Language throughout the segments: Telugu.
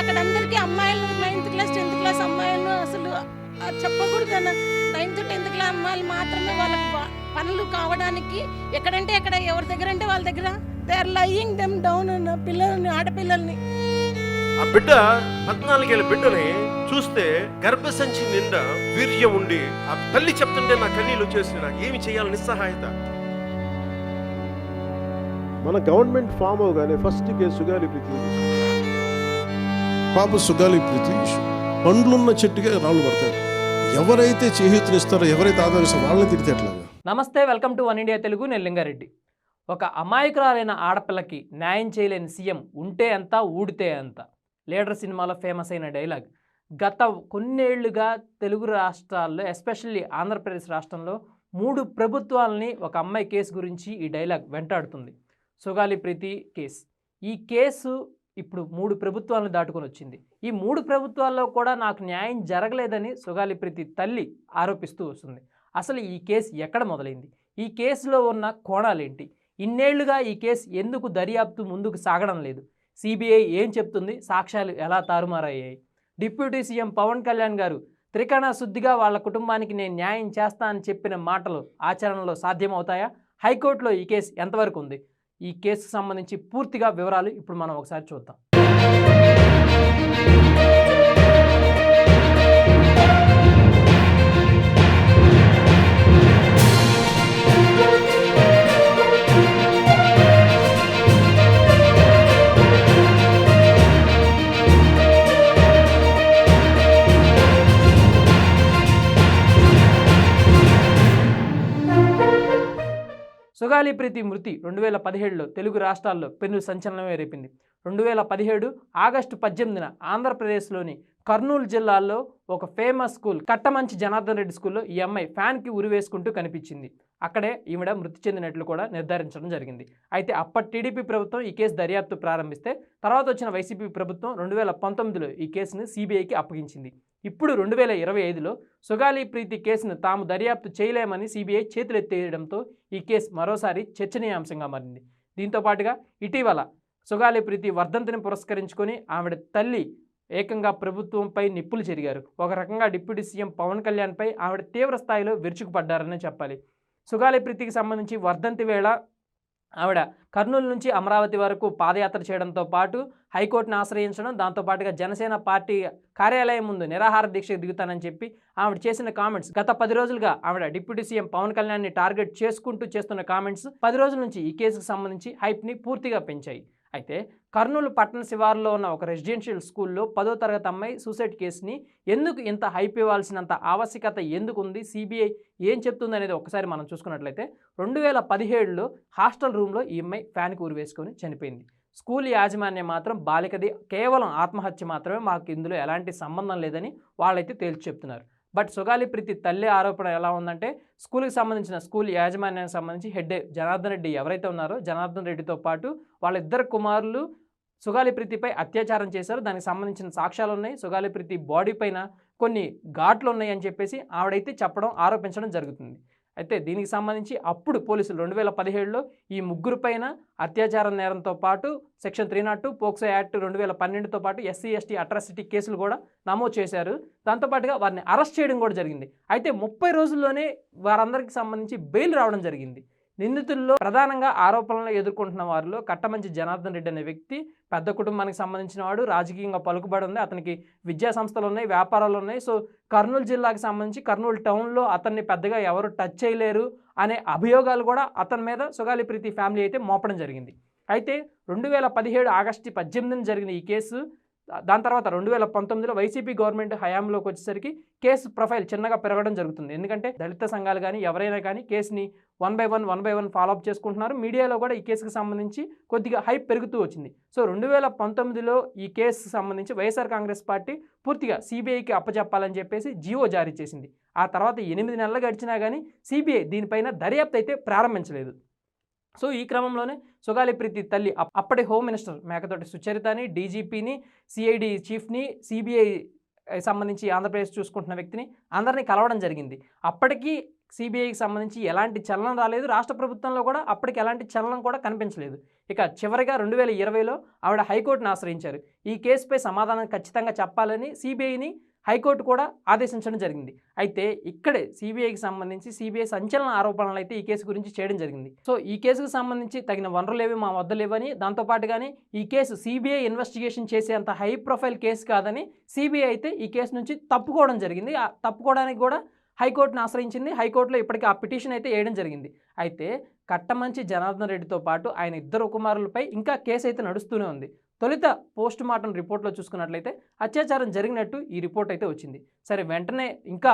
అక్కడ అందరికీ అమ్మాయిలు నైన్త్ క్లాస్ టెన్త్ క్లాస్ అమ్మాయిలు అసలు చెప్పకూడదు అన్న నైన్త్ టెన్త్ క్లాస్ అమ్మాయిలు మాత్రమే వాళ్ళకి పనులు కావడానికి ఎక్కడంటే ఎక్కడ ఎవరి దగ్గర అంటే వాళ్ళ దగ్గర. They are laying them down అన్న పిల్లల్ని ఆడపిల్లల్ని. ఆ బిడ్డ పద్నాలుగేళ్ళ బిడ్డని చూస్తే గర్భసంచి నిండా వీర్యం ఉండి ఆ తల్లి చెప్తుంటే నా కన్నీళ్ళు వచ్చేసి నాకు ఏమి చేయాలి? నిస్సహాయత. మన గవర్నమెంట్ ఫామ్ అవగానే ఫస్ట్ కేసు సుగాలి ప్రీతి పాప సుగాలి ప్రీతి పండ్లున్న చెట్టుగా రాళ్ళు పడతారు. ఎవరైతే చేయూతనిస్తారో ఎవరైతే ఆదరిస్తారో వాళ్ళని తిరిగితే ఎట్లాగా? నమస్తే welcome to one India Telugu. నేను లింగారెడ్డి. ఒక అమాయకురాలైన ఆడపిల్లకి న్యాయం చేయలేని సీఎం ఉంటే ఎంత ఊడితే అంత లీడర్ సినిమాలో ఫేమస్ అయిన డైలాగ్. గత కొన్నేళ్ళుగా తెలుగు రాష్ట్రాల్లో ఎస్పెషల్లీ ఆంధ్రప్రదేశ్ రాష్ట్రంలో మూడు ప్రభుత్వాలని ఒక అమ్మాయి కేసు గురించి ఈ డైలాగ్ వెంటాడుతుంది. సుగాలి ప్రీతి కేసు. ఈ కేసు ఇప్పుడు మూడు ప్రభుత్వాలను దాటుకొని వచ్చింది. ఈ మూడు ప్రభుత్వాల్లో కూడా నాకు న్యాయం జరగలేదని సుగాలి ప్రీతి తల్లి ఆరోపిస్తూ వస్తుంది. అసలు ఈ కేసు ఎక్కడ మొదలైంది? ఈ కేసులో ఉన్న కోణాలేంటి? ఇన్నేళ్ళుగా ఈ కేసు ఎందుకు దర్యాప్తు ముందుకు సాగడం లేదు? సిబిఐ ఏం చెప్తుంది? సాక్ష్యాలు ఎలా తారుమారయ్యాయి? డిప్యూటీ సీఎం పవన్ కళ్యాణ్ గారు త్రికణ శుద్ధిగా వాళ్ళ కుటుంబానికి నేను న్యాయం చేస్తా అని చెప్పిన మాటలు ఆచరణలో సాధ్యమవుతాయా? హైకోర్టులో ఈ కేసు ఎంతవరకు ఉంది? ఈ కేసుకు సంబంధించి పూర్తిగా వివరాలు ఇప్పుడు మనం ఒకసారి చూద్దాం. సుగాలి ప్రీతి మృతి రెండు వేల పదిహేడులో తెలుగు రాష్ట్రాల్లో పెను సంచలనమే రేపింది. రెండు వేల పదిహేడు ఆగస్టు పద్దెనిమిదిన ఆంధ్రప్రదేశ్లోని కర్నూలు జిల్లాలో ఒక ఫేమస్ స్కూల్ కట్టమంచి జనార్దన్ రెడ్డి స్కూల్లో ఈ అమ్మాయి ఫ్యాన్కి ఉరివేసుకుంటూ కనిపించింది. అక్కడే ఈవిడ మృతి చెందినట్లు కూడా నిర్ధారించడం జరిగింది. అయితే అప్పటి టీడీపీ ప్రభుత్వం ఈ కేసు దర్యాప్తు ప్రారంభిస్తే తర్వాత వచ్చిన వైసీపీ ప్రభుత్వం రెండు వేల పంతొమ్మిదిలో ఈ కేసును సిబిఐకి అప్పగించింది. ఇప్పుడు రెండు వేల ఇరవై ఐదులో సుగాలి ప్రీతి కేసును తాము దర్యాప్తు చేయలేమని సిబిఐ చేతులెత్తేయడంతో ఈ కేసు మరోసారి చర్చనీయాంశంగా మారింది. దీంతో పాటుగా ఇటీవల సుగాలి ప్రీతి వర్ధంతిని పురస్కరించుకొని ఆవిడ తల్లి ఏకంగా ప్రభుత్వంపై నిప్పులు చెరిగారు. ఒక రకంగా డిప్యూటీ సీఎం పవన్ కళ్యాణ్పై ఆవిడ తీవ్ర స్థాయిలో విరుచుకుపడ్డారనే చెప్పాలి. సుగాలి ప్రీతికి సంబంధించి వర్ధంతి వేళ ఆవిడ కర్నూలు నుంచి అమరావతి వరకు పాదయాత్ర చేయడంతో పాటు హైకోర్టును ఆశ్రయించడం దాంతోపాటుగా జనసేన పార్టీ కార్యాలయం ముందు నిరాహార దీక్షకు దిగుతానని చెప్పి ఆవిడ చేసిన కామెంట్స్. గత పది రోజులుగా ఆవిడ డిప్యూటీ సీఎం పవన్ కళ్యాణ్ని టార్గెట్ చేసుకుంటూ చేస్తున్న కామెంట్స్ పది రోజుల నుంచి ఈ కేసుకు సంబంధించి హైప్ని పూర్తిగా పెంచాయి. అయితే కర్నూలు పట్టణ శివారులో ఉన్న ఒక రెసిడెన్షియల్ స్కూల్లో పదో తరగతి అమ్మాయి సూసైడ్ కేసుని ఎందుకు ఇంత హైప్ ఇవ్వాల్సినంత ఆవశ్యకత ఎందుకు ఉంది సిబిఐ ఏం చెప్తుంది అనేది ఒకసారి మనం చూసుకున్నట్లయితే రెండు వేల పదిహేడులో హాస్టల్ రూమ్లో ఈ అమ్మాయి ఫ్యాన్కి ఊరి వేసుకొని చనిపోయింది. స్కూల్ యాజమాన్యం మాత్రం బాలికది కేవలం ఆత్మహత్య మాత్రమే మాకు ఇందులో ఎలాంటి సంబంధం లేదని వాళ్ళైతే తేల్చి చెప్తున్నారు. బట్ సుగాలి ప్రీతి తల్లి ఆరోపణ ఎలా ఉందంటే స్కూల్కి సంబంధించిన స్కూల్ యాజమాన్యానికి సంబంధించి హెడ్ జనార్దన్ రెడ్డి ఎవరైతే ఉన్నారో జనార్దన్ రెడ్డితో పాటు వాళ్ళిద్దరు కుమారులు సుగాలి ప్రీతిపై అత్యాచారం చేశారు. దానికి సంబంధించిన సాక్ష్యాలు ఉన్నాయి. సుగాలి ప్రీతి బాడీ పైన కొన్ని ఘాట్లు ఉన్నాయి అని చెప్పేసి ఆవిడైతే చెప్పడం ఆరోపించడం జరుగుతుంది. అయితే దీనికి సంబంధించి అప్పుడు పోలీసులు రెండు వేల పదిహేడులో ఈ ముగ్గురు పైన అత్యాచార నేరంతో పాటు section three not two POCSO act రెండు వేల పన్నెండుతో పాటు ఎస్సీ ఎస్టీ అట్రాసిటీ కేసులు కూడా నమోదు చేశారు. దాంతోపాటుగా వారిని అరెస్ట్ చేయడం కూడా జరిగింది. అయితే ముప్పై రోజుల్లోనే వారందరికీ సంబంధించి బెయిల్ రావడం జరిగింది. నిందితుల్లో ప్రధానంగా ఆరోపణలు ఎదుర్కొంటున్న వారిలో కట్టమంచి జనార్దన్ రెడ్డి అనే వ్యక్తి పెద్ద కుటుంబానికి సంబంధించిన వాడు రాజకీయంగా పలుకుబడి ఉంది. అతనికి విద్యా సంస్థలు ఉన్నాయి వ్యాపారాలు ఉన్నాయి. సో కర్నూలు జిల్లాకి సంబంధించి కర్నూలు టౌన్లో అతన్ని పెద్దగా ఎవరు టచ్ చేయలేరు అనే అభియోగాలు కూడా అతని మీద సుగాలి ప్రీతి ఫ్యామిలీ అయితే మోపడం జరిగింది. అయితే రెండు వేల పదిహేడు ఆగస్టు పద్దెనిమిదిన జరిగిన ఈ కేసు దాని తర్వాత రెండు వేల పంతొమ్మిదిలో వైసీపీ గవర్నమెంట్ హయాంలోకి వచ్చేసరికి కేసు ప్రొఫైల్ చిన్నగా పెరగడం జరుగుతుంది. ఎందుకంటే దళిత సంఘాలు కానీ ఎవరైనా కానీ కేసుని one by one one by one follow up చేసుకుంటున్నారు. మీడియాలో కూడా ఈ కేసుకు సంబంధించి కొద్దిగా హైప్ పెరుగుతూ వచ్చింది. సో రెండు వేల పంతొమ్మిదిలో ఈ కేసుకు సంబంధించి వైఎస్ఆర్ కాంగ్రెస్ పార్టీ పూర్తిగా సిబిఐకి అప్పచెప్పాలని చెప్పేసి జియో జారీ చేసింది. ఆ తర్వాత ఎనిమిది నెలలు గడిచినా కానీ సిబిఐ దీనిపైన దర్యాప్తు అయితే ప్రారంభించలేదు. సో ఈ క్రమంలోనే సుగాలి ప్రీతి తల్లి అప్పటి హోమ్ మినిస్టర్ మేకతోటి సుచరితని డీజీపీని సిఐడి చీఫ్ని సిబిఐ సంబంధించి ఆంధ్రప్రదేశ్ చూసుకుంటున్న వ్యక్తిని అందరినీ కలవడం జరిగింది. అప్పటికీ సిబిఐకి సంబంధించి ఎలాంటి చలనం రాలేదు. రాష్ట్ర ప్రభుత్వంలో కూడా అప్పటికి ఎలాంటి చలనం కూడా కనిపించలేదు. ఇక చివరిగా రెండు వేల ఇరవైలో ఆవిడ హైకోర్టును ఆశ్రయించారు. ఈ కేసుపై సమాధానం ఖచ్చితంగా చెప్పాలని సిబిఐని హైకోర్టు కూడా ఆదేశించడం జరిగింది. అయితే ఇక్కడే సిబిఐకి సంబంధించి సిబిఐ సంచలన ఆరోపణలు అయితే ఈ కేసు గురించి చేయడం జరిగింది. సో ఈ కేసుకు సంబంధించి తగిన వనరులు ఏవి మా వద్ద లేవని దాంతోపాటుగానే ఈ కేసు సిబిఐ ఇన్వెస్టిగేషన్ చేసేంత హై ప్రొఫైల్ కేసు కాదని సిబిఐ అయితే ఈ కేసు నుంచి తప్పుకోవడం జరిగింది. తప్పుకోవడానికి కూడా హైకోర్టును ఆశ్రయించింది. హైకోర్టులో ఇప్పటికీ ఆ పిటిషన్ అయితే వేయడం జరిగింది. అయితే కట్టమంచి జనార్దన్ రెడ్డితో పాటు ఆయన ఇద్దరు కుమారులపై ఇంకా కేసు అయితే నడుస్తూనే ఉంది. తొలుత పోస్ట్ మార్టం రిపోర్ట్లో చూసుకున్నట్లయితే అత్యాచారం జరిగినట్టు ఈ రిపోర్ట్ అయితే వచ్చింది. సరే వెంటనే ఇంకా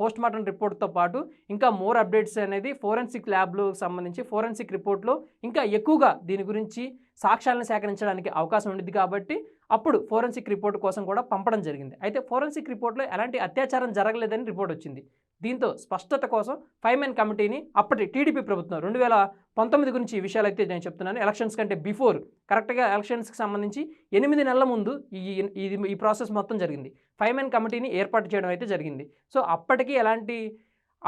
పోస్ట్ మార్టం రిపోర్ట్తో పాటు ఇంకా మోర్ అప్డేట్స్ అనేది ఫోరెన్సిక్ ల్యాబ్లో సంబంధించి ఫోరెన్సిక్ రిపోర్ట్లో ఇంకా ఎక్కువగా దీని గురించి సాక్ష్యాలను సేకరించడానికి అవకాశం ఉండింది కాబట్టి అప్పుడు ఫోరెన్సిక్ రిపోర్ట్ కోసం కూడా పంపడం జరిగింది. అయితే ఫోరెన్సిక్ రిపోర్ట్లో ఎలాంటి అత్యాచారం జరగలేదని రిపోర్ట్ వచ్చింది. దీంతో స్పష్టత కోసం ఫైవ్ మెన్ కమిటీని అప్పటి టీడీపీ ప్రభుత్వం రెండు వేల పంతొమ్మిది గురించి విషయాలు అయితే నేను చెప్తున్నాను. ఎలక్షన్స్ కంటే బిఫోర్ కరెక్ట్గా ఎలక్షన్స్కి సంబంధించి ఎనిమిది నెలల ముందు ఈ ఇది ఈ ప్రాసెస్ మొత్తం జరిగింది. ఫైవ్ మెన్ కమిటీని ఏర్పాటు చేయడం అయితే జరిగింది. సో అప్పటికి ఎలాంటి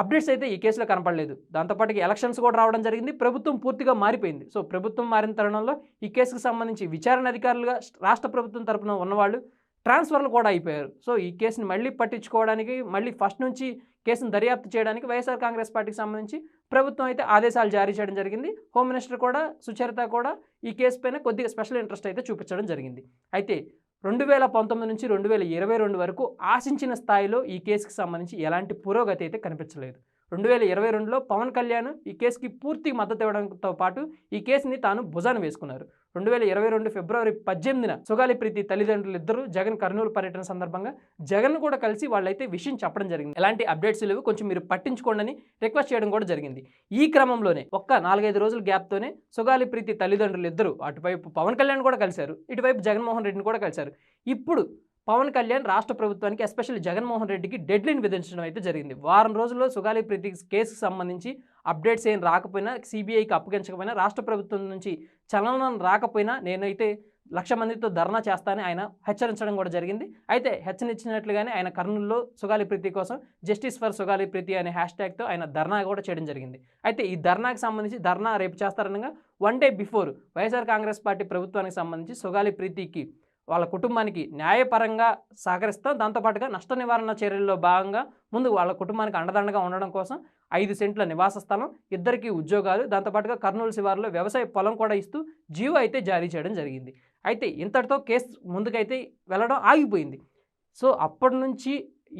అప్డేట్స్ అయితే ఈ కేసులో కనపడలేదు. దాంతోపాటుకి ఎలక్షన్స్ కూడా రావడం జరిగింది. ప్రభుత్వం పూర్తిగా మారిపోయింది. సో ప్రభుత్వం మారిన తరుణంలో ఈ కేసుకు సంబంధించి విచారణ అధికారులుగా రాష్ట్ర ప్రభుత్వం తరపున ఉన్నవాళ్ళు ట్రాన్స్ఫర్లు కూడా అయిపోయారు. సో ఈ కేసుని మళ్ళీ పట్టించుకోవడానికి మళ్ళీ ఫస్ట్ నుంచి కేసును దర్యాప్తు చేయడానికి వైఎస్ఆర్ కాంగ్రెస్ పార్టీకి సంబంధించి ప్రభుత్వం అయితే ఆదేశాలు జారీ చేయడం జరిగింది. హోమ్ మినిస్టర్ కూడా సుచరిత కూడా ఈ కేసు పైన కొద్దిగా స్పెషల్ ఇంట్రెస్ట్ అయితే చూపించడం జరిగింది. అయితే రెండు వేల పంతొమ్మిది నుంచి రెండు వేల ఇరవై రెండు వరకు ఆశించిన స్థాయిలో ఈ కేసుకి సంబంధించి ఎలాంటి పురోగతి అయితే కనిపించలేదు. రెండు వేల ఇరవై రెండులో పవన్ కళ్యాణ్ ఈ కేసుకి పూర్తి మద్దతు ఇవ్వడంతో పాటు ఈ కేసుని తాను భుజాన వేసుకున్నారు. రెండు వేల ఇరవై రెండు ఫిబ్రవరి పద్దెనిమిదిన సుగాలి ప్రీతి తల్లిదండ్రులు ఇద్దరు జగన్ కర్నూలు పర్యటన సందర్భంగా జగన్ కూడా కలిసి వాళ్ళైతే విషయం చెప్పడం జరిగింది. ఎలాంటి అప్డేట్స్ లేవు. కొంచెం మీరు పట్టించుకోండి రిక్వెస్ట్ చేయడం కూడా జరిగింది. ఈ క్రమంలోనే ఒక్క నాలుగైదు రోజుల గ్యాప్తోనే సుగాలి ప్రీతి తల్లిదండ్రులు ఇద్దరు అటువైపు పవన్ కళ్యాణ్ కూడా కలిశారు. ఇటువైపు జగన్మోహన్ రెడ్డిని కూడా కలిశారు. ఇప్పుడు పవన్ కళ్యాణ్ రాష్ట్ర ప్రభుత్వానికి ఎస్పెషల్లీ జగన్మోహన్ రెడ్డికి డెడ్ లైన్ విధించడం అయితే జరిగింది. వారం రోజుల్లో సుగాలి ప్రీతి కేసుకు సంబంధించి అప్డేట్స్ ఏం రాకపోయినా సిబిఐకి అప్పగించకపోయినా రాష్ట్ర ప్రభుత్వం నుంచి చలనం రాకపోయినా నేనైతే లక్ష మందితో ధర్నా చేస్తానని ఆయన హెచ్చరించడం కూడా జరిగింది. అయితే హెచ్చరించినట్లుగానే ఆయన కర్నూలులో సుగాలి ప్రీతి కోసం జస్టిస్ ఫర్ సుగాలి ప్రీతి అనే హ్యాష్ ట్యాగ్తో ఆయన ధర్నా కూడా చేయడం జరిగింది. అయితే ఈ ధర్నాకి సంబంధించి ధర్నా రేపు చేస్తారనగా one day before YSR Congress party ప్రభుత్వానికి సంబంధించి సుగాలి ప్రీతికి వాళ్ళ కుటుంబానికి న్యాయపరంగా సహకరిస్తాం. దాంతోపాటుగా నష్ట నివారణ చర్యల్లో భాగంగా ముందు వాళ్ళ కుటుంబానికి అండదండగా ఉండడం కోసం ఐదు సెంట్ల నివాస స్థలం ఇద్దరికి ఉద్యోగాలు దాంతోపాటుగా కర్నూలు శివారులో వ్యవసాయ పొలం కూడా ఇస్తూ జీవో అయితే జారీ చేయడం జరిగింది. అయితే ఇంతటితో కేసు ముందుకైతే వెళ్ళడం ఆగిపోయింది. సో అప్పటి నుంచి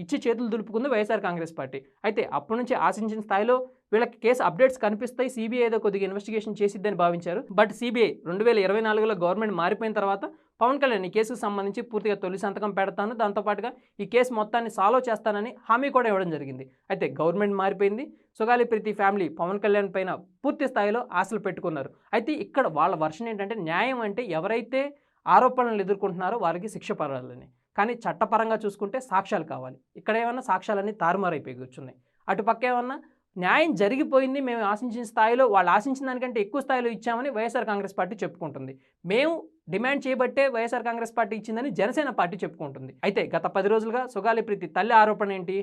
ఇచ్చి చేతులు దులుపుకుంది వైఎస్ఆర్ కాంగ్రెస్ పార్టీ. అయితే అప్పటి నుంచి ఆశించిన స్థాయిలో వీళ్ళకి కేసు అప్డేట్స్ కనిపిస్తాయి. సిబిఐ ఏదో కొద్దిగా ఇన్వెస్టిగేషన్ చేసిద్దని భావించారు. బట్ సిబిఐ రెండు వేల ఇరవై నాలుగులో గవర్నమెంట్ మారిపోయిన తర్వాత పవన్ కళ్యాణ్ ఈ కేసుకు సంబంధించి పూర్తిగా తొలి సంతకం పెడతాను. దాంతోపాటుగా ఈ కేసు మొత్తాన్ని సాల్వ్ చేస్తానని హామీ కూడా ఇవ్వడం జరిగింది. అయితే గవర్నమెంట్ మారిపోయింది. సుగాలి ప్రీతి ఫ్యామిలీ పవన్ కళ్యాణ్ పైన పూర్తి స్థాయిలో ఆశలు పెట్టుకున్నారు. అయితే ఇక్కడ వాళ్ళ వర్షన్ ఏంటంటే న్యాయం అంటే ఎవరైతే ఆరోపణలు ఎదుర్కొంటున్నారో వారికి శిక్ష పడాలని. కానీ చట్టపరంగా చూసుకుంటే సాక్ష్యాలు కావాలి. ఇక్కడ ఏమన్నా సాక్ష్యాలన్నీ తారుమారైపోయి కూర్చున్నాయి. అటుపక్క ఏమన్నా న్యాయం జరిగిపోయింది మేము ఆశించిన స్థాయిలో వాళ్ళు ఆశించిన దానికంటే ఎక్కువ స్థాయిలో ఇచ్చామని వైఎస్ఆర్ కాంగ్రెస్ పార్టీ చెప్పుకుంటుంది. మేము డిమాండ్ చేయబట్టే వైఎస్ఆర్ కాంగ్రెస్ పార్టీ ఇచ్చిందని జనసేన పార్టీ చెప్పుకుంటుంది. అయితే గత పది రోజులుగా సుగాలి ప్రీతి తల్లి ఆరోపణ ఏంటి?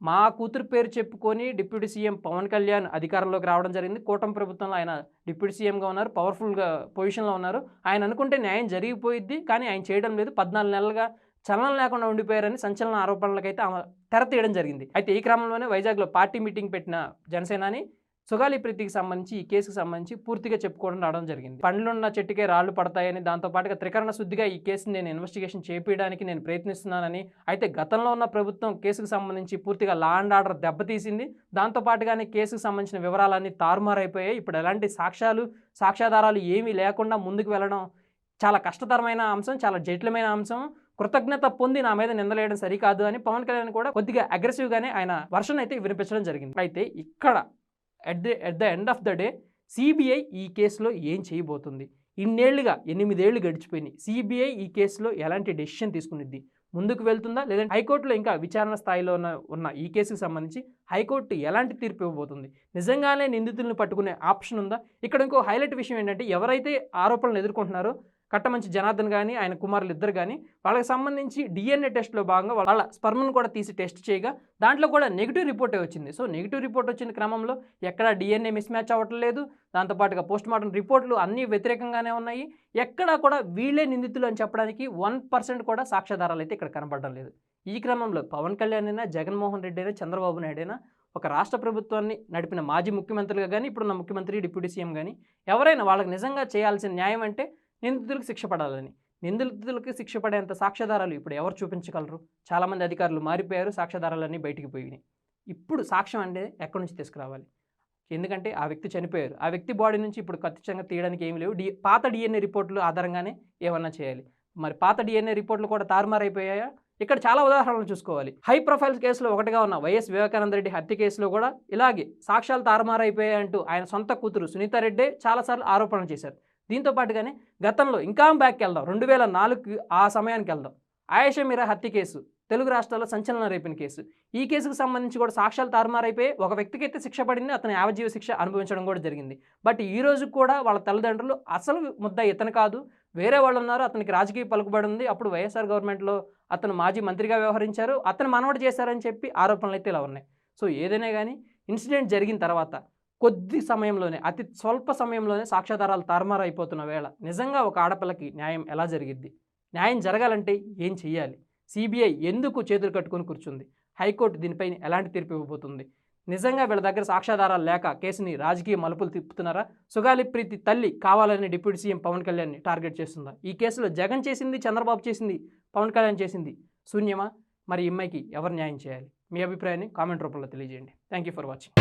మా కూతురు పేరు చెప్పుకొని డిప్యూటీ సీఎం పవన్ కళ్యాణ్ అధికారంలోకి రావడం జరిగింది. కూటమి ప్రభుత్వంలో ఆయన డిప్యూటీ సీఎంగా ఉన్నారు పవర్ఫుల్గా పొజిషన్లో ఉన్నారు. ఆయన అనుకుంటే న్యాయం జరిగిపోయిద్ది కానీ ఆయన చేయడం లేదు. పద్నాలుగు నెలలుగా చలనం లేకుండా ఉండిపోయారని సంచలన ఆరోపణలకైతే ఆమె తెర తీయడం జరిగింది. అయితే ఈ క్రమంలోనే వైజాగ్లో పార్టీ మీటింగ్ పెట్టిన జనసేనాని సుగాలి ప్రీతికి సంబంధించి ఈ కేసుకు సంబంధించి పూర్తిగా చెప్పుకోవడం రావడం జరిగింది. పండ్లున్న చెట్టుకే రాళ్ళు పడతాయని దాంతోపాటుగా త్రికరణ శుద్ధిగా ఈ కేసుని నేను ఇన్వెస్టిగేషన్ చేపించడానికి నేను ప్రయత్నిస్తున్నానని అయితే గతంలో ఉన్న ప్రభుత్వం కేసుకు సంబంధించి పూర్తిగా లా అండ్ ఆర్డర్ దెబ్బతీసింది. దాంతోపాటుగానే కేసుకు సంబంధించిన వివరాలన్నీ తారుమారైపోయాయి. ఇప్పుడు ఎలాంటి సాక్ష్యాలు సాక్ష్యాధారాలు ఏమీ లేకుండా ముందుకు వెళ్ళడం చాలా కష్టతరమైన అంశం చాలా జటిలమైన అంశం. కృతజ్ఞత పొంది నా మీద నిందలేయడం సరికాదు అని పవన్ కళ్యాణ్ కూడా కొద్దిగా అగ్రెసివ్గానే ఆయన వర్షన్ అయితే వినిపించడం జరిగింది. అయితే ఇక్కడ at the at the end of the day CBI ఈ కేసులో ఏం చేయబోతుంది? ఇన్నేళ్ళుగా ఎనిమిదేళ్ళు గడిచిపోయినాయి సిబిఐ ఈ కేసులో ఎలాంటి డెసిషన్ తీసుకునిద్ది? ముందుకు వెళ్తుందా? లేదంటే హైకోర్టులో ఇంకా విచారణ స్థాయిలో ఉన్న ఉన్న ఈ కేసుకు సంబంధించి హైకోర్టు ఎలాంటి తీర్పు ఇవ్వబోతుంది? నిజంగానే నిందితులను పట్టుకునే ఆప్షన్ ఉందా? ఇక్కడ ఇంకో హైలైట్ విషయం ఏంటంటే ఎవరైతే ఆరోపణలు ఎదుర్కొంటున్నారో కట్టమంచి జనార్దన్ కానీ ఆయన కుమారులు ఇద్దరు కానీ వాళ్ళకి సంబంధించి డిఎన్ఏ టెస్ట్లో భాగంగా వాళ్ళ స్పర్మ్ను కూడా తీసి టెస్ట్ చేయగా దాంట్లో కూడా నెగిటివ్ రిపోర్టే వచ్చింది. సో నెగిటివ్ రిపోర్ట్ వచ్చిన క్రమంలో ఎక్కడ డిఎన్ఏ మిస్ మ్యాచ్ అవ్వట్లేదు దాంతోపాటుగా పోస్ట్ మార్టం రిపోర్ట్లు అన్నీ వ్యతిరేకంగానే ఉన్నాయి. ఎక్కడా కూడా వీళ్ళే నిందితులు అని చెప్పడానికి వన్ పర్సెంట్ కూడా సాక్ష్యాధారాలు అయితే ఇక్కడ కనపడడం లేదు. ఈ క్రమంలో పవన్ కళ్యాణ్ అయినా జగన్మోహన్ రెడ్డి అయినా చంద్రబాబు నాయుడు అయినా ఒక రాష్ట్ర ప్రభుత్వాన్ని నడిపిన మాజీ ముఖ్యమంత్రులుగా కానీ ఇప్పుడున్న ముఖ్యమంత్రి డిప్యూటీ సీఎం కానీ ఎవరైనా వాళ్ళకి నిజంగా చేయాల్సిన న్యాయం అంటే నిందితులకు శిక్ష పడాలని. నిందితులకు శిక్ష పడేంత సాక్ష్యాధారాలు ఇప్పుడు ఎవరు చూపించగలరు? చాలామంది అధికారులు మారిపోయారు సాక్ష్యాధారాలన్నీ బయటికి పోయినాయి. ఇప్పుడు సాక్ష్యం అంటే ఎక్కడి నుంచి తీసుకురావాలి? ఎందుకంటే ఆ వ్యక్తి చనిపోయారు. ఆ వ్యక్తి బాడీ నుంచి ఇప్పుడు ఖచ్చితంగా తీయడానికి ఏమి లేవు. డి పాత డిఎన్ఏ రిపోర్టులు ఆధారంగానే ఏమన్నా చేయాలి. మరి పాత డిఎన్ఏ రిపోర్ట్లు కూడా తారుమారైపోయాయా? ఇక్కడ చాలా ఉదాహరణలు చూసుకోవాలి. హై ప్రొఫైల్ కేసులో ఒకటిగా ఉన్న వైఎస్ వివేకానంద రెడ్డి హత్య కేసులో కూడా ఇలాగే సాక్ష్యాలు తారుమారైపోయాయంటూ ఆయన సొంత కూతురు సునీత రెడ్డే చాలాసార్లు ఆరోపణలు చేశారు. దీంతో పాటుగానే గతంలో ఇంకా బ్యాక్కి వెళ్దాం రెండు వేల నాలుగు ఆ సమయానికి వెళ్దాం ఆయేషా మీరా హత్య కేసు తెలుగు రాష్ట్రాల్లో సంచలనం రేపిన కేసు. ఈ కేసుకు సంబంధించి కూడా సాక్ష్యాలు తారుమారైపోయి ఒక వ్యక్తికి అయితే శిక్ష పడింది అతను యావజీవ శిక్ష అనుభవించడం కూడా జరిగింది. బట్ ఈ రోజు కూడా వాళ్ళ తల్లిదండ్రులు అసలు ముద్ద ఇతను కాదు. వేరే వాళ్ళు ఉన్నారు అతనికి రాజకీయ పలుకుబడి ఉంది. అప్పుడు వైఎస్ఆర్ గవర్నమెంట్లో అతను మాజీ మంత్రిగా వ్యవహరించారు. అతను మనవడు చేశారని చెప్పి ఆరోపణలు అయితే ఇలా ఉన్నాయి. సో ఏదైనా కానీ ఇన్సిడెంట్ జరిగిన తర్వాత కొద్ది సమయంలోనే అతి స్వల్ప సమయంలోనే సాక్ష్యాధారాలు తారుమారైపోతున్న వేళ నిజంగా ఒక ఆడపిల్లకి న్యాయం ఎలా జరిగిద్ది? న్యాయం జరగాలంటే ఏం చెయ్యాలి? సిబిఐ ఎందుకు చేతులు కట్టుకొని కూర్చుంది? హైకోర్టు దీనిపై ఎలాంటి తీర్పు ఇవ్వబోతుంది? నిజంగా వీళ్ళ దగ్గర సాక్ష్యాధారాలు లేక కేసుని రాజకీయ మలుపులు తిప్పుతున్నారా? సుగాలి ప్రీతి తల్లి కావాలని డిప్యూటీ సీఎం పవన్ కళ్యాణ్ని టార్గెట్ చేస్తుందా? ఈ కేసులో జగన్ చేసింది చంద్రబాబు చేసింది పవన్ కళ్యాణ్ చేసింది శూన్యమా? మరి ఇమ్మాయికి ఎవరు న్యాయం చేయాలి? మీ అభిప్రాయాన్ని కామెంట్ రూపంలో తెలియజేయండి. Thank you for watching.